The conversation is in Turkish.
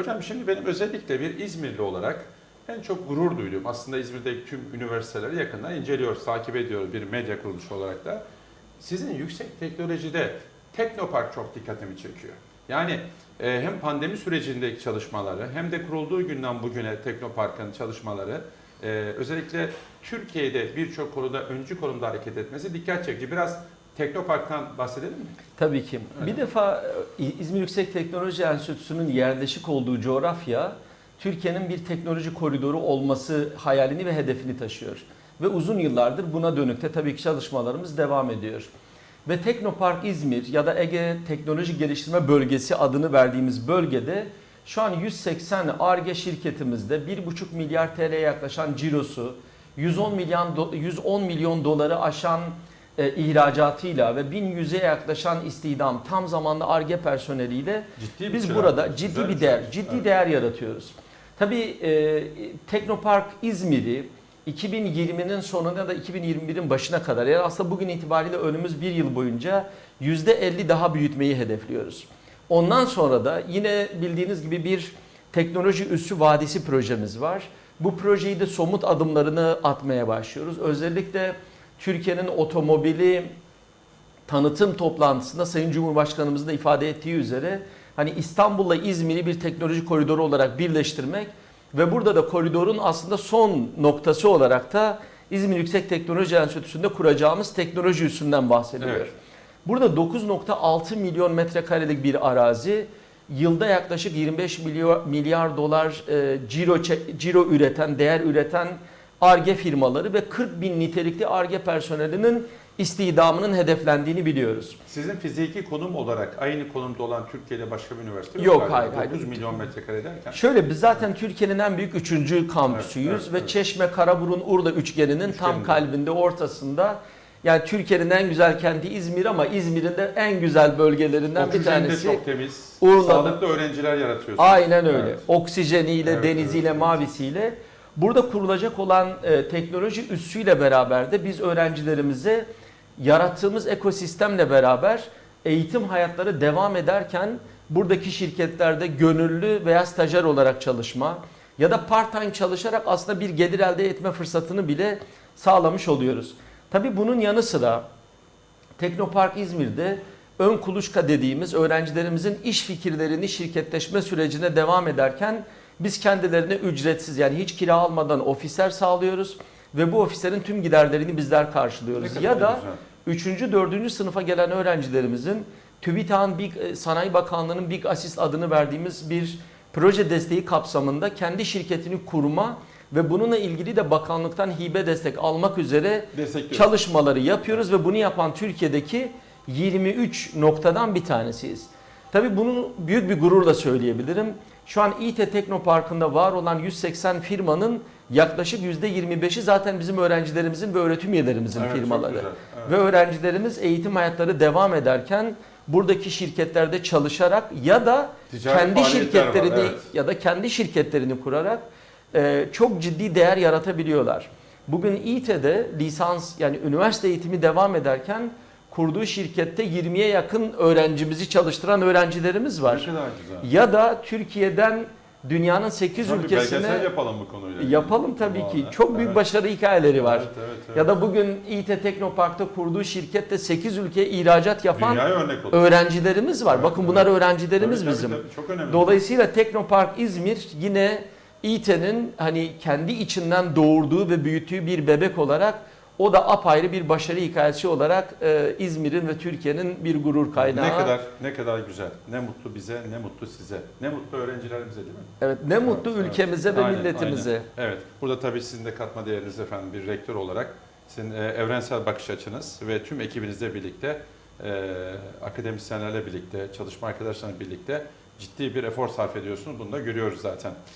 Hocam şimdi benim özellikle bir İzmirli olarak en çok gurur duyduğum aslında İzmir'deki tüm üniversiteleri yakından inceliyoruz, takip ediyoruz bir medya kuruluşu olarak da. Sizin yüksek teknolojide Teknopark çok dikkatimi çekiyor. Yani e, hem pandemi sürecindeki çalışmaları hem de kurulduğu günden bugüne Teknopark'ın çalışmaları e, özellikle Türkiye'de birçok konuda öncü konumda hareket etmesi dikkat çekici. Biraz Teknopark'tan bahsedelim mi? Tabii ki. Evet. Bir defa e, İzmir Yüksek Teknoloji Enstitüsü'nün yerleşik olduğu coğrafya Türkiye'nin bir teknoloji koridoru olması hayalini ve hedefini taşıyor. Ve uzun yıllardır buna dönük de tabii ki çalışmalarımız devam ediyor. Ve Teknopark İzmir ya da Ege Teknoloji Geliştirme Bölgesi adını verdiğimiz bölgede şu an 180 ARGE şirketimizde 1,5 milyar TL'ye yaklaşan cirosu, 110 milyon do- 110 milyon doları aşan e, ihracatıyla ve 1100'e yaklaşan istihdam tam zamanlı ARGE personeliyle Ciddi biz şey burada yaptınız. ciddi Güzel bir şey. değer, ciddi Evet. değer yaratıyoruz. Tabii e, Teknopark İzmir'i 2020'nin sonuna da 2021'in başına kadar yani aslında bugün itibariyle önümüz bir yıl boyunca %50 daha büyütmeyi hedefliyoruz. Ondan sonra da yine bildiğiniz gibi bir teknoloji üssü vadisi projemiz var. Bu projeyi de somut adımlarını atmaya başlıyoruz. Özellikle Türkiye'nin otomobili tanıtım toplantısında Sayın Cumhurbaşkanımızın da ifade ettiği üzere hani İstanbul'la İzmir'i bir teknoloji koridoru olarak birleştirmek ve burada da koridorun aslında son noktası olarak da İzmir Yüksek Teknoloji Enstitüsü'nde kuracağımız teknoloji üssünden bahsediliyor. Evet. Burada 9.6 milyon metrekarelik bir arazi, yılda yaklaşık 25 milyar, milyar dolar e, ciro, ciro üreten, değer üreten ARGE firmaları ve 40 bin nitelikli ARGE personelinin istihdamının hedeflendiğini biliyoruz. Sizin fiziki konum olarak aynı konumda olan Türkiye'de başka bir üniversite yok. Yok, hayır, hayır. 9 milyon metrekare derken. Şöyle biz zaten Türkiye'nin en büyük üçüncü kampüsüyüz Evet, evet, ve evet. Çeşme, Karaburun, Urla üçgeninin tam Üçgeninde. kalbinde, ortasında. Yani Türkiye'nin en güzel kenti İzmir ama İzmir'in de en güzel bölgelerinden bir Oksijen de tanesi. çok temiz. Urla'da. Sağlıklı öğrenciler yaratıyorsunuz. Aynen öyle. Evet. Oksijeniyle, Evet, deniziyle, evet, evet. Burada kurulacak olan e, teknoloji üssüyle beraber de biz öğrencilerimize yarattığımız ekosistemle beraber eğitim hayatları devam ederken buradaki şirketlerde gönüllü veya stajyer olarak çalışma ya da part-time çalışarak aslında bir gelir elde etme fırsatını bile sağlamış oluyoruz. Tabii bunun yanı sıra Teknopark İzmir'de ön kuluçka dediğimiz öğrencilerimizin iş fikirlerini şirketleşme sürecine devam ederken biz kendilerine ücretsiz yani hiç kira almadan ofisler sağlıyoruz ve bu ofislerin tüm giderlerini bizler karşılıyoruz. Ya da güzel. 3. 4. sınıfa gelen öğrencilerimizin TÜBİTAK'ın Big, e, Sanayi Bakanlığı'nın Big Assist adını verdiğimiz bir proje desteği kapsamında kendi şirketini kurma ve bununla ilgili de bakanlıktan hibe destek almak üzere çalışmaları yapıyoruz ve bunu yapan Türkiye'deki 23 noktadan bir tanesiyiz. Tabii bunu büyük bir gururla söyleyebilirim. Şu an İT Teknoparkı'nda var olan 180 firmanın yaklaşık %25'i zaten bizim öğrencilerimizin ve öğretim üyelerimizin Evet, firmaları. güzel. Evet. Ve öğrencilerimiz eğitim hayatları devam ederken buradaki şirketlerde çalışarak ya da Ticari kendi faaliyetler var, şirketlerini evet. ya da kendi şirketlerini kurarak e, çok ciddi değer yaratabiliyorlar. Bugün İT'de lisans yani üniversite eğitimi devam ederken kurduğu şirkette 20'ye yakın öğrencimizi çalıştıran öğrencilerimiz Ne var. kadar güzel. Ya da Türkiye'den dünyanın 8 Tabii ülkesine belgesel yapalım bu konuyla. ilgili. yapalım tabii ki. Çok büyük Evet. başarı hikayeleri var. Evet, evet, evet. Ya da bugün İT Teknopark'ta kurduğu şirkette 8 ülkeye ihracat yapan öğrencilerimiz var. Evet, Bakın evet. bunlar öğrencilerimiz Tabii, tabii, bizim. tabii, çok önemli. Dolayısıyla Teknopark İzmir yine İT'nin hani kendi içinden doğurduğu ve büyüttüğü bir bebek olarak o da apayrı bir başarı hikayesi olarak e, İzmir'in ve Türkiye'nin bir gurur kaynağı. Ne kadar ne kadar güzel. Ne mutlu bize, ne mutlu size. Ne mutlu öğrencilerimize değil mi? Evet, ne mutlu Evet, ülkemize ve Aynen, milletimize. aynen. Evet. Burada tabii sizin de katma değeriniz efendim bir rektör olarak sizin e, evrensel bakış açınız ve tüm ekibinizle birlikte e, akademisyenlerle birlikte, çalışma arkadaşlarla birlikte ciddi bir efor sarf ediyorsunuz. Bunu da görüyoruz zaten.